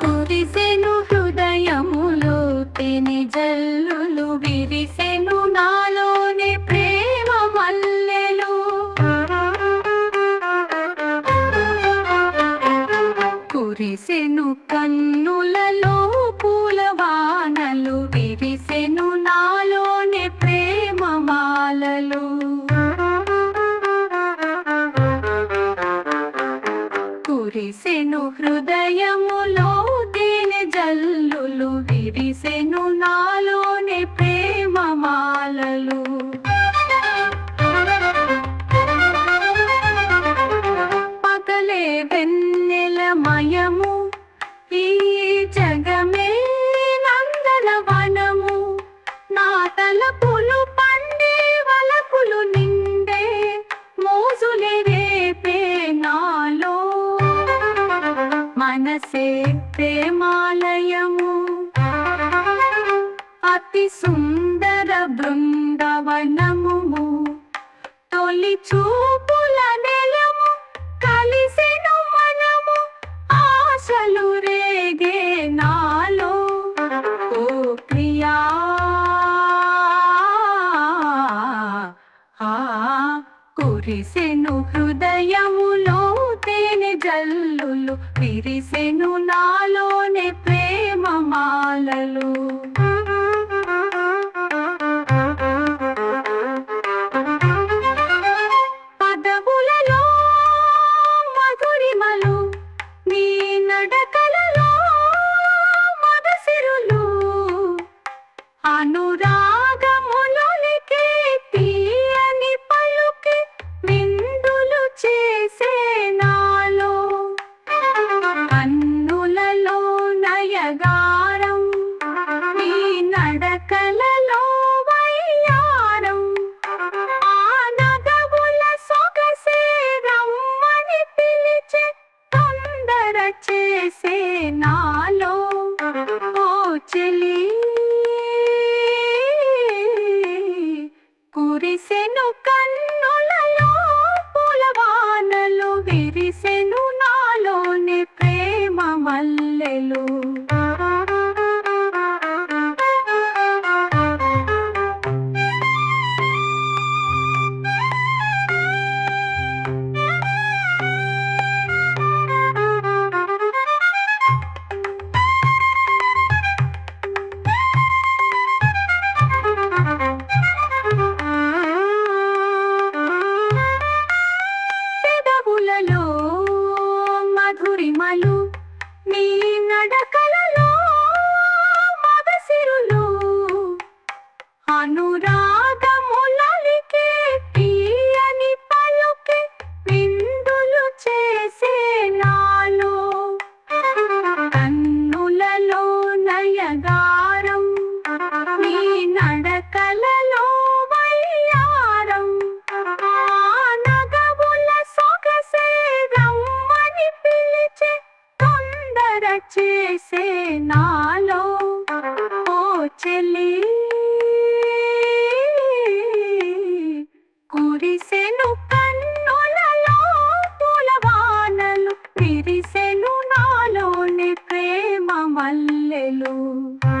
కురిసెను హృదయములో తెని జల్లులు విరిసెను నాలోని ప్రేమ మల్లెలు. కురిసెను కన్నులలో కురిసెను హృదయములో దీని జల్లులు విరిసెను నాలోని ప్రేమ మాలలు పగలే వెన్నెల మయము ఈ జగమే నందనవనము నా తలపులు పండే వలపులు నిండే మనసే ప్రేమాలయము. అతి సుందర బృందవనము తొలి చూపుల నెలము కలిసెను మనము. ఆశలు రేగే నాలో. ఓ ప్రియా. ఆ కురిసెను హృదయములో. జల్లులు విరిసెను నాలోనే ప్రేమ మాలలు. పదవులలో మధురిమలు నీ నడకలలో మగసిరులు అనురాగములొలికే కురిసెను you.